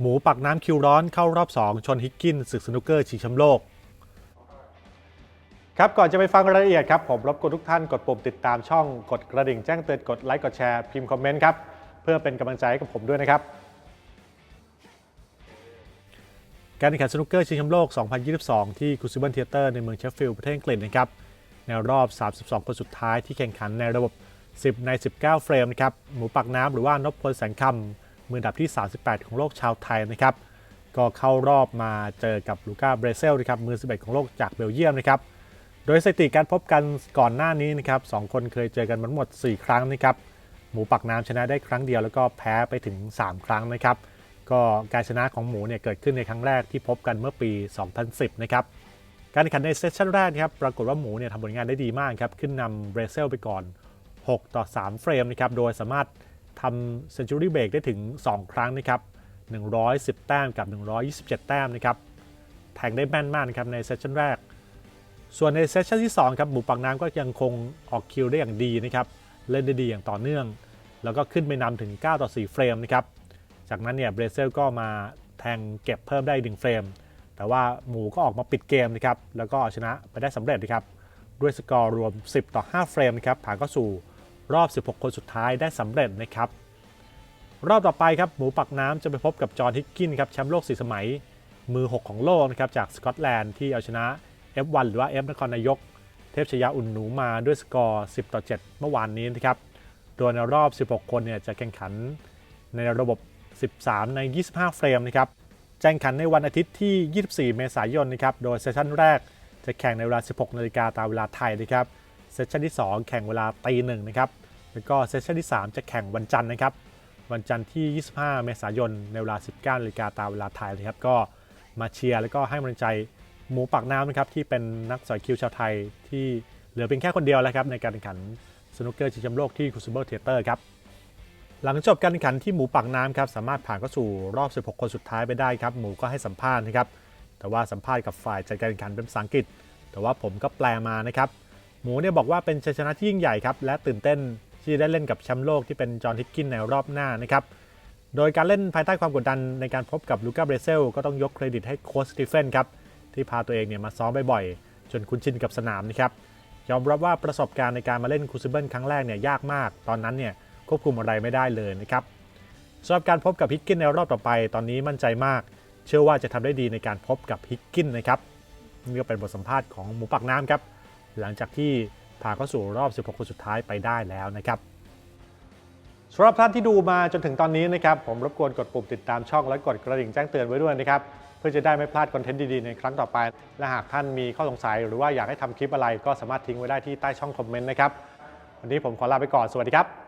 หมูปักน้ำคิวร้อนเข้ารอบ 2 ชนฮิกกินศึกสนุกเกอร์ชิงแชมป์โลก ครับก่อนจะไปฟังรายละเอียดครับ ผมรบกวนทุกท่านกดปุ่มติดตามช่องกดกระดิ่งแจ้งเตือนกดไลค์กดแชร์พิมพ์คอมเมนต์ครับ เพื่อเป็นกำลังใจให้กับผมด้วยนะครับ การแข่งขันสนุกเกอร์ชิงแชมป์โลก 2022 ที่คูซิเบิลเทเตอร์ในเมืองเชฟฟิลด์ประเทศอังกฤษนะครับในรอบ 32 คนสุดท้ายที่แข่งขันในระบบ 10 ใน 19 เฟรมนะครับหมูปักน้ำหรือว่านพพลแสงคำ มือดับที่ 38 ของโลกชาวไทยนะครับ ก็เข้ารอบมาเจอกับลูก้าเบรเซลนะครับ มือ 11 ของโลกจากเบลเยียมนะครับ โดยสถิติการพบกันก่อนหน้านี้นะครับสองคนเคยเจอกันมาทั้งหมด 4 ครั้งนะครับ หมูปักน้ำชนะได้ครั้งเดียวแล้วก็แพ้ไปถึง 3 ครั้งนะครับ ก็การชนะของหมูเนี่ยเกิดขึ้นในครั้งแรกที่พบกันเมื่อปี 2010 นะครับการแข่งขันในเซสชั่นแรกนะครับปรากฏว่าหมูเนี่ยทำผลงานได้ดีมากครับขึ้นนำเบรเซลไปก่อน 6 ต่อ 3 เฟรมนะครับโดยสามารถ ทำเซนจูรี่เบรกได้ถึง 2 ครั้งนะครับ 110 แต้มกับ 127 แต้มนะครับแทงได้แม่นมากนะครับในเซสชั่นแรก ส่วนในเซสชั่นที่2ครับหมูปักน้ำก็ยังคงออกคิวได้อย่างดีนะครับเล่นได้ดีอย่างต่อเนื่อง แล้วก็ขึ้นไปนำถึง 9 ต่อ 4 เฟรมนะครับจากนั้นเนี่ยเบรเซลก็มาแทงเก็บเพิ่มได้อีกหนึ่งเฟรม แต่ว่าหมูก็ออกมาปิดเกมนะครับแล้วก็เอาชนะไปได้สำเร็จนะครับด้วยสกอร์รวม 10 ต่อ 5 เฟรมนะครับผ่านเข้าสู่ รอบ 16 คนสุดท้ายได้สำเร็จนะครับรอบต่อไปครับหมูปักน้ำจะไปพบกับจอห์นฮิกกินครับแชมป์โลก 4 สมัย มือ 6 ของโลกนะครับจากสกอตแลนด์ที่เอาชนะ F1 หรือว่า F นครนายก เทพชยาอุ่นหนูมาด้วยสกอร์ 10 ต่อ 7 เมื่อวานนี้นะครับโดยในรอบ 16 คนเนี่ยจะแข่งขันในระบบ 13 ใน 25 เฟรมนะครับแข่งขันในวันอาทิตย์ที่ 24 เมษายนนะครับโดยเซสชั่นแรกจะแข่งในเวลา 16 นาฬิกาตามเวลาไทยนะครับ เซสชันที่ 2 แข่งเวลาตีหนึ่งนะครับ แล้วก็เซสชันที่ 3 จะแข่งวันจันทร์นะครับ วันจันทร์ที่ 25 เมษายน ในเวลา 19นาฬิกาตามเวลาไทยนะครับ ก็มาเชียร์แล้วก็ให้กำลังใจหมูปากน้ำนะครับที่เป็นนักสอยคิวชาวไทยที่เหลือเพียงแค่คนเดียวแล้วครับในการแข่งขันสนุกเกอร์ชิงแชมป์โลกที่คูซิเบิลเทเตอร์ครับ หลังจบการแข่งขันที่หมูปากน้ำครับสามารถผ่านเข้าสู่รอบ 16 คนสุดท้ายไปได้ครับหมูก็ให้สัมภาษณ์นะครับแต่ว่าสัมภาษณ์กับฝ่ายจัดการแข่งขันเป็นภาษาอังกฤษ แต่ว่าผมก็แปลมานะครับ หมูเนี่ยบอกว่าเป็นชัยชนะที่ยิ่งใหญ่ครับและตื่นเต้นที่ได้เล่นกับแชมป์โลกที่เป็นจอห์นฮิกกินในรอบหน้านะครับโดยการเล่นภายใต้ความกดดันในการพบกับลูก้าเบรเซลก็ต้องยกเครดิตให้โค้ชสตีเฟนครับที่พาตัวเองเนี่ยมาซ้อมบ่อยๆจนคุ้นชินกับสนามนะครับยอมรับว่าประสบการณ์ในการมาเล่นคูซิเบิลครั้งแรกเนี่ยยากมาก ตอนนั้นเนี่ยควบคุมอะไรไม่ได้เลยนะครับสำหรับการพบกับฮิกกินในรอบต่อไป ตอนนี้มั่นใจมาก เชื่อว่าจะทำได้ดีในการพบกับฮิกกินนะครับนี่ก็เป็นบทสัมภาษณ์ของหมูปักน้ำครับ หลังจากที่ผ่านเข้าสู่รอบ 16 คนสุดท้ายไปได้แล้วนะครับสำหรับท่านที่ดูมาจนถึงตอนนี้นะครับผมรบกวนกดปุ่มติดตามช่องและกดกระดิ่งแจ้งเตือนไว้ด้วยนะครับเพื่อจะได้ไม่พลาดคอนเทนต์ดีๆในครั้งต่อไป และหากท่านมีข้อสงสัย หรือว่าอยากให้ทำคลิปอะไรก็สามารถทิ้งไว้ได้ที่ใต้ช่องคอมเมนต์นะครับวันนี้ผมขอลาไปก่อนสวัสดีครับ